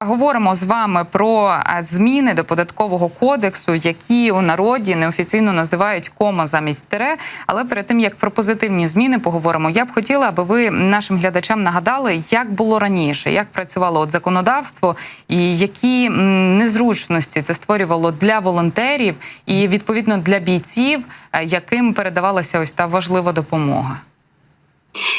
Говоримо з вами про е, зміни до податкового кодексу, які у народі неофіційно називають кома замість тире. Але перед тим як про позитивні зміни поговоримо, я б хотіла, аби ви нашим глядачам нагадали, як було раніше, як працювало от законодавство, і які незручності це створювало для волонтерів і відповідно для бійців, е, яким передавалася ось та важлива допомога.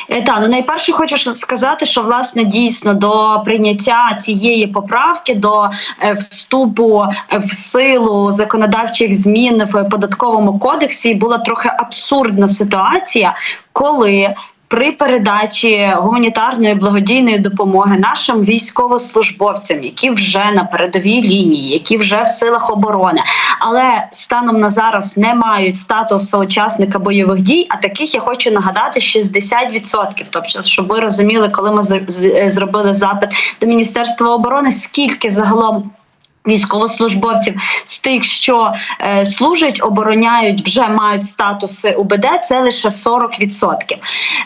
Е, Та ну найперше хочу сказати, що власне дійсно до прийняття цієї поправки до е, вступу е, в силу законодавчих змін в податковому кодексі була трохи абсурдна ситуація, коли при передачі гуманітарної благодійної допомоги нашим військовослужбовцям, які вже на передовій лінії, які вже в силах оборони, але станом на зараз не мають статусу учасника бойових дій. А таких я хочу нагадати 60%. Тобто, щоб ви розуміли, коли ми зробили запит до Міністерства оборони, скільки загалом. Військовослужбовців з тих, що е, служать, обороняють, вже мають статус УБД, це лише 40%.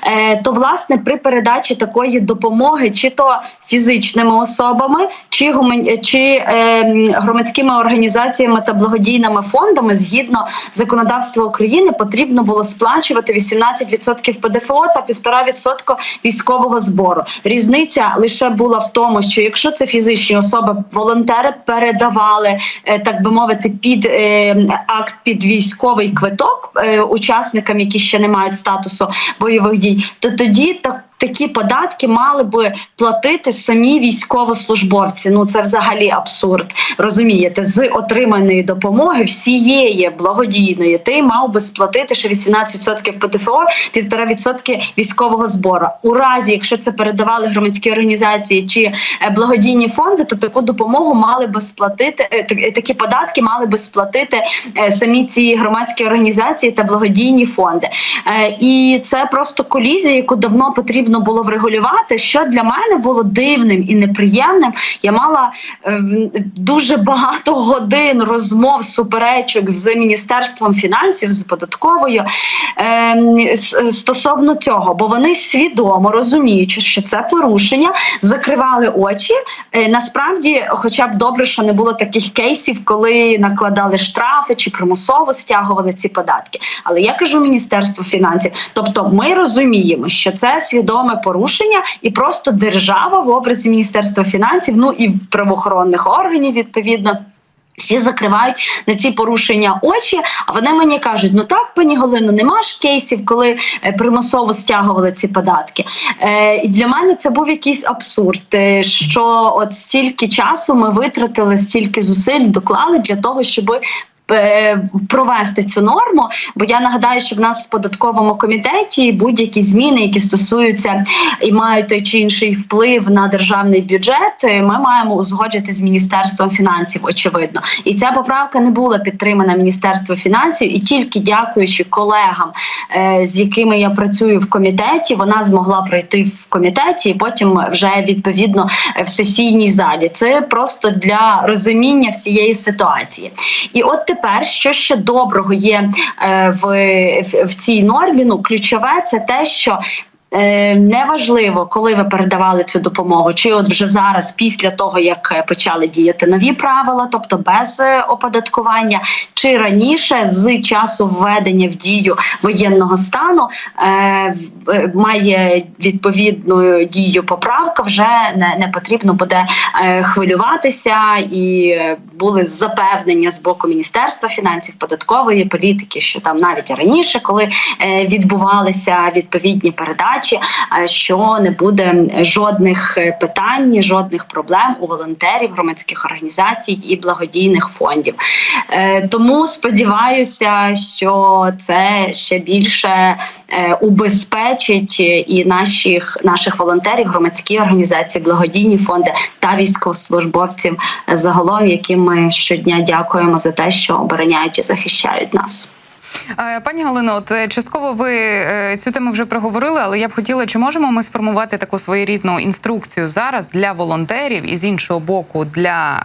Е, то власне при передачі такої допомоги, чи то фізичними особами, чи гуман... чи е, громадськими організаціями та благодійними фондами, згідно законодавства України, потрібно було сплачувати 18% ПДФО та 1,5% військового збору. Різниця лише була в тому, що якщо це фізичні особи, волонтери передавали, е, так би мовити, під е, акт під військовий квиток е, учасникам, які ще не мають статусу бойових дій, то тоді так. Такі податки мали би платити самі військовослужбовці. Ну це взагалі абсурд. Розумієте, з отриманої допомоги всієї благодійної ти мав би сплатити ще 18% ПДФО, 1,5% військового збору. У разі, якщо це передавали громадські організації чи е, благодійні фонди, то таку допомогу мали би сплатити е, так- такі податки мали би сплатити е, самі ці громадські організації та благодійні фонди. І це просто колізія, яку давно потрібно було врегулювати. Що для мене було дивним і неприємним. Я мала е, дуже багато годин розмов, суперечок з міністерством фінансів, з податковою е, стосовно цього, бо вони свідомо розуміючи, що це порушення, закривали очі. Е, Насправді, хоча б добре, що не було таких кейсів, коли накладали штрафи чи примусово стягували ці податки. Але я кажу Міністерству фінансів, тобто ми розуміємо, що це свідоме порушення, і просто держава в образі Міністерства фінансів, ну і правоохоронних органів відповідно. Всі закривають на ці порушення очі, а вони мені кажуть: ну так, пані Галино, нема ж кейсів, коли е, примусово стягували ці податки. Е, і для мене це був якийсь абсурд, е, що от стільки часу ми витратили, стільки зусиль доклали для того, щоб Провести цю норму, бо я нагадаю, що в нас в податковому комітеті будь-які зміни, які стосуються і мають той чи інший вплив на державний бюджет, е, ми маємо узгоджити з міністерством фінансів. Очевидно, і ця поправка не була підтримана міністерством фінансів, і тільки дякуючи колегам, е, з якими я працюю в комітеті, вона змогла пройти в комітеті і потім вже відповідно в сесійній залі. Це просто для розуміння всієї ситуації. І от тепер, що ще доброго є е, в, в, цій нормі, ну ключове це те, що. Е, Неважливо, коли ви передавали цю допомогу, чи от вже зараз, після того як е, почали діяти нові правила, тобто без е, оподаткування, чи раніше з часу введення в дію воєнного стану е, має відповідну дію поправка, вже не, потрібно буде хвилюватися, і були запевнення з боку міністерства фінансів, податкової політики, що там навіть раніше, коли відбувалися відповідні передачі, е, що не буде жодних е, питань, жодних проблем у волонтерів, громадських організацій і благодійних фондів. Е, Тому сподіваюся, що це ще більше убезпечить і наших наших волонтерів, громадські організації, благодійні фонди та військовослужбовців загалом, яким ми щодня дякуємо за те, що обороняють і захищають нас. Е, Пані Галино, от е, частково ви е, цю тему вже проговорили, але я б хотіла, чи можемо ми сформувати таку своєрідну інструкцію зараз для волонтерів і з іншого боку для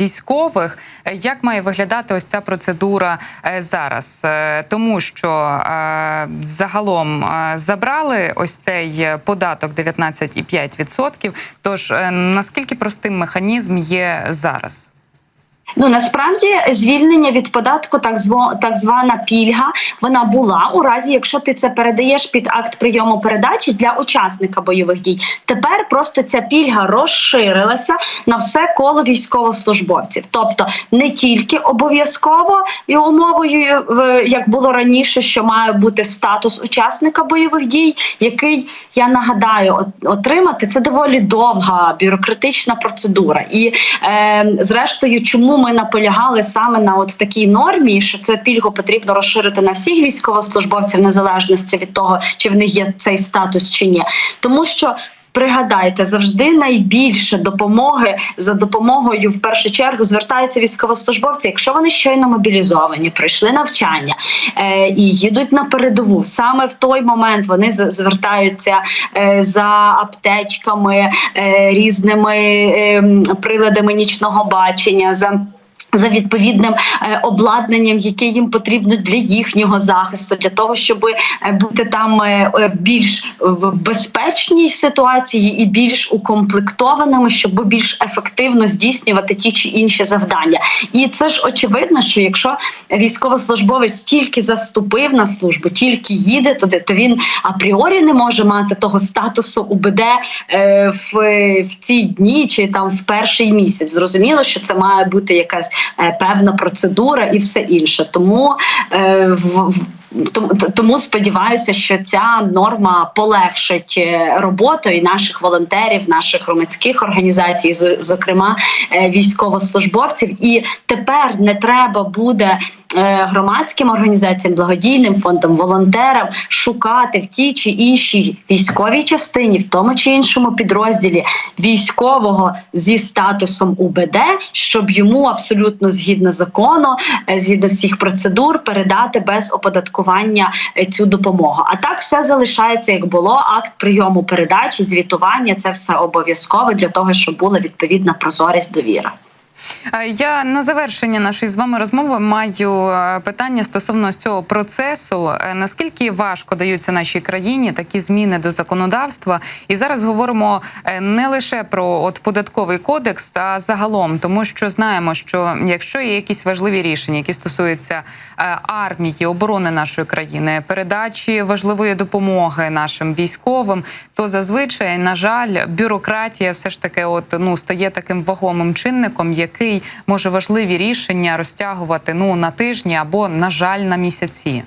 військових, як має виглядати ось ця процедура зараз? Тому що загалом забрали ось цей податок 19,5%. Тож наскільки простим механізм є зараз? Ну насправді звільнення від податку, так зво так звана пільга, вона була у разі, якщо ти це передаєш під акт прийому передачі для учасника бойових дій. Тепер просто ця пільга розширилася на все коло військовослужбовців, тобто не тільки обов'язково і умовою, е, як було раніше, що має бути статус учасника бойових дій, який я нагадаю, отримати це доволі довга бюрократична процедура. І е, зрештою, чому ми наполягали саме на от такій нормі, що це пільгу потрібно розширити на всіх військовослужбовців, незалежності від того, чи в них є цей статус чи ні, тому що. Пригадайте, завжди найбільше допомоги за допомогою в першу чергу звертаються військовослужбовці, якщо вони щойно мобілізовані, пройшли навчання е, і їдуть на передову. Саме в той момент вони звертаються е, за аптечками, е, різними е, приладами нічного бачення. за за відповідним е, обладнанням, яке їм потрібно для їхнього захисту, для того, щоб е, бути там е, більш в безпечній ситуації і більш укомплектованими, щоб більш ефективно здійснювати ті чи інші завдання. І це ж очевидно, що якщо військовослужбовець тільки заступив на службу, тільки їде туди, то він апріорі не може мати того статусу УБД в, в ці дні чи там в перший місяць. Зрозуміло, що це має бути якась певна процедура і все інше. Тому е, в- тому, сподіваюся, що ця норма полегшить е, роботу і наших волонтерів, наших громадських організацій, зокрема е, військовослужбовців. І тепер не треба буде е, громадським організаціям, благодійним фондам, волонтерам шукати в тій чи іншій військовій частині, в тому чи іншому підрозділі військового зі статусом УБД, щоб йому абсолютно згідно закону, згідно всіх процедур, передати без оподаткування е, цю допомогу. А так все залишається як було. Акт прийому передачі, звітування це все обов'язково для того, щоб була відповідна прозорість довіра. Е, Я на завершення нашої з вами розмови маю е, питання стосовно цього процесу. Е, Наскільки важко даються нашій країні такі зміни до законодавства? І зараз говоримо не лише про от податковий кодекс, а загалом, тому що знаємо, що якщо є якісь важливі рішення, які стосуються армії, оборони нашої країни, передачі важливої допомоги нашим військовим, то зазвичай, на жаль, бюрократія все ж таки, от ну стає таким вагомим чинником, який може важливі рішення розтягувати ну на тижні або, на жаль, на місяці.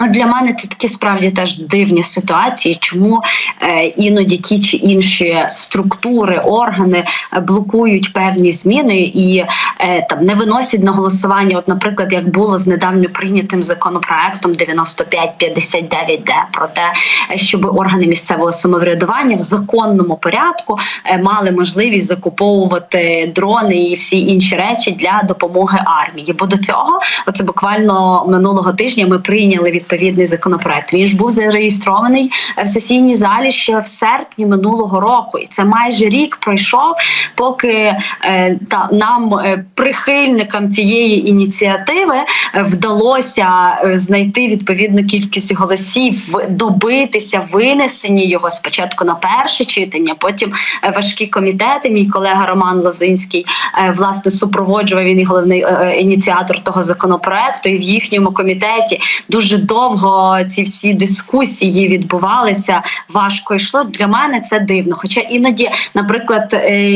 Ну, для мене це такі справді теж дивні ситуації, чому е, іноді ті чи інші структури, органи е, блокують певні зміни і е, там не виносять на голосування. От, наприклад, як було з недавньо прийнятим законопроектом 9559 д про те, е, щоб органи місцевого самоврядування в законному порядку е, мали можливість закуповувати дрони і всі інші речі для допомоги армії. Бо до цього, оце буквально минулого тижня, ми прийняли відповідний законопроект. Він ж був зареєстрований в сесійній залі ще в серпні минулого року, і це майже рік пройшов, поки е, та нам, е, прихильникам цієї ініціативи, е, вдалося знайти відповідну кількість голосів, добитися винесення його спочатку на перше читання, потім важкі комітети. Мій колега Роман Лозинський власне супроводжував він і головний ініціатор того законопроекту. І в їхньому комітеті дуже довго ці всі дискусії відбувалися. Важко йшло. Для мене це дивно. Хоча іноді, наприклад, е,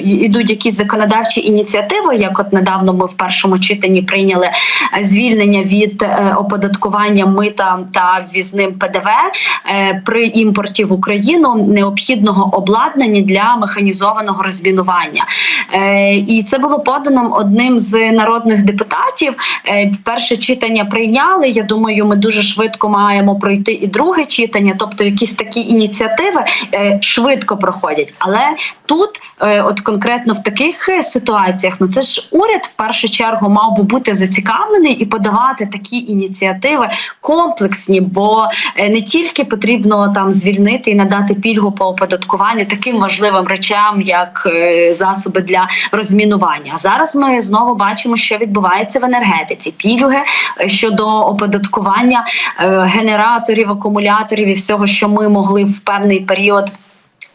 ідуть якісь законодавчі ініціативи, як от недавно ми в першому читанні прийняли е, звільнення від е, оподаткування мита та ввізним ПДВ при імпорті в Україну необхідного обладнання для механізованого розмінування. І це було подано одним з народних депутатів. Перше читання прийняли. Я думаю, ми дуже швидко маємо пройти і друге читання. Тобто, якісь такі ініціативи е, швидко проходять. Але тут, е, от конкретно в таких е, ситуаціях. Ну це ж уряд в першу чергу мав би бути зацікавлений і подавати такі ініціативи комплексні, бо не тільки потрібно там звільнити і надати пільгу по оподаткуванню таким важливим речам, як засоби для розмінування. Зараз ми знову бачимо, що відбувається в енергетиці. Пільги щодо оподаткування е, генераторів, акумуляторів і всього, що ми могли в певний період.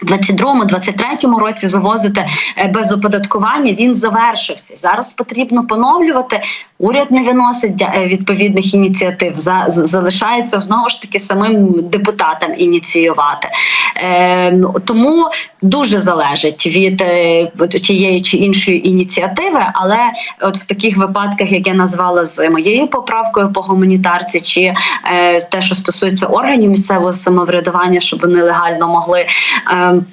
22-23 році завозити е, без оподаткування він завершився. Зараз потрібно поновлювати. Уряд не виносить е, відповідних ініціатив. За залишається знову ж таки самим депутатам ініціювати. Е, ну, тому дуже залежить від тієї чи іншої ініціативи. Але от в таких випадках, як я назвала з моєю поправкою по гуманітарці, чи те, що стосується органів місцевого самоврядування, щоб вони легально могли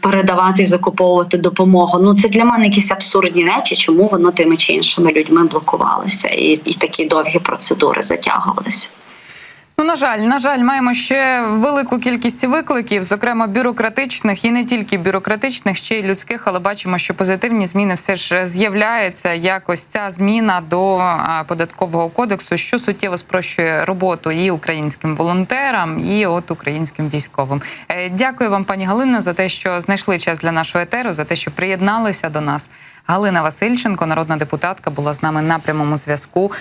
передавати і закуповувати допомогу. Ну це для мене якісь абсурдні речі, чому воно тими чи іншими людьми блокувалося, і, і такі довгі процедури затягувалися. Ну, на жаль, на жаль, маємо ще велику кількість викликів, зокрема бюрократичних і не тільки бюрократичних, ще й людських, але бачимо, що позитивні зміни все ж з'являються. Якось ця зміна до податкового кодексу, що суттєво спрощує роботу і українським волонтерам, і от українським військовим. Е, Дякую вам, пані Галино, за те, що знайшли час для нашого етеру, за те, що приєдналися до нас. Галина Васильченко, народна депутатка, була з нами на прямому зв'язку.